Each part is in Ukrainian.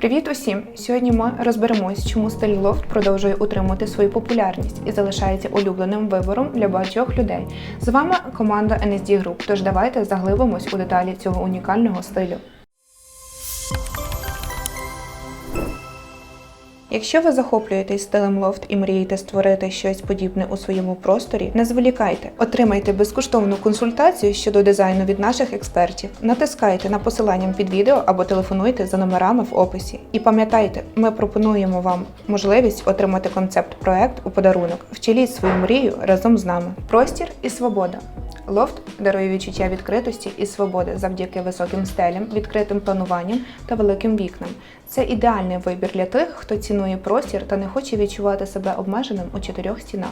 Привіт усім! Сьогодні ми розберемось, чому стиль лофт продовжує утримувати свою популярність і залишається улюбленим вибором для багатьох людей. З вами команда NSD Group, тож давайте заглибимось у деталі цього унікального стилю. Якщо ви захоплюєтесь стилем лофт і мрієте створити щось подібне у своєму просторі, не зволікайте, отримайте безкоштовну консультацію щодо дизайну від наших експертів, натискайте на посилання під відео або телефонуйте за номерами в описі. І пам'ятайте, ми пропонуємо вам можливість отримати концепт-проект у подарунок. Вчиліть свою мрію разом з нами. Простір і свобода. Лофт дарує відчуття відкритості і свободи завдяки високим стелям, відкритим плануванням та великим вікнам. Це ідеальний вибір для тих, хто цінує простір та не хоче відчувати себе обмеженим у чотирьох стінах.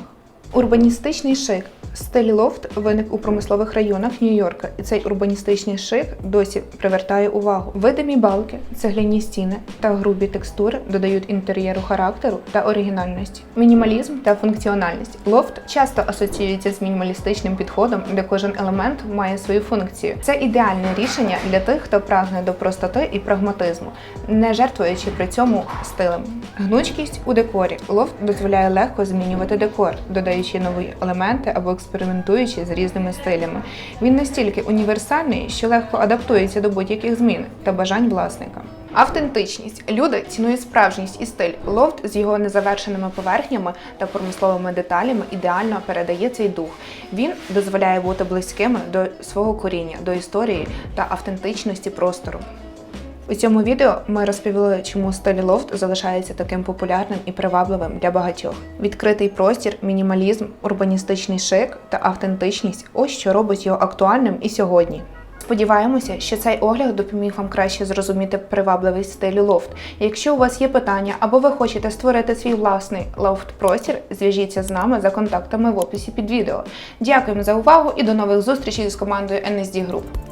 Урбаністичний шик. Стиль лофт виник у промислових районах Нью-Йорка, і цей урбаністичний шик досі привертає увагу. Видимі балки, цегляні стіни та грубі текстури додають інтер'єру характеру та оригінальності. Мінімалізм та функціональність. Лофт часто асоціюється з мінімалістичним підходом, де кожен елемент має свою функцію. Це ідеальне рішення для тих, хто прагне до простоти і прагматизму, не жертвуючи при цьому стилем. Гнучкість у декорі. Лофт дозволяє легко змінювати декор, додаючи нові елементи або експериментуючи з різними стилями. Він настільки універсальний, що легко адаптується до будь-яких змін та бажань власника. Автентичність. Люди цінують справжність і стиль. Лофт з його незавершеними поверхнями та промисловими деталями ідеально передає цей дух. Він дозволяє бути близькими до свого коріння, до історії та автентичності простору. У цьому відео ми розповіли, чому стиль лофт залишається таким популярним і привабливим для багатьох. Відкритий простір, мінімалізм, урбаністичний шик та автентичність ось що робить його актуальним і сьогодні. Сподіваємося, що цей огляд допоміг вам краще зрозуміти привабливість стилю лофт. Якщо у вас є питання або ви хочете створити свій власний лофт-простір, зв'яжіться з нами за контактами в описі під відео. Дякуємо за увагу і до нових зустрічей з командою NSD Group.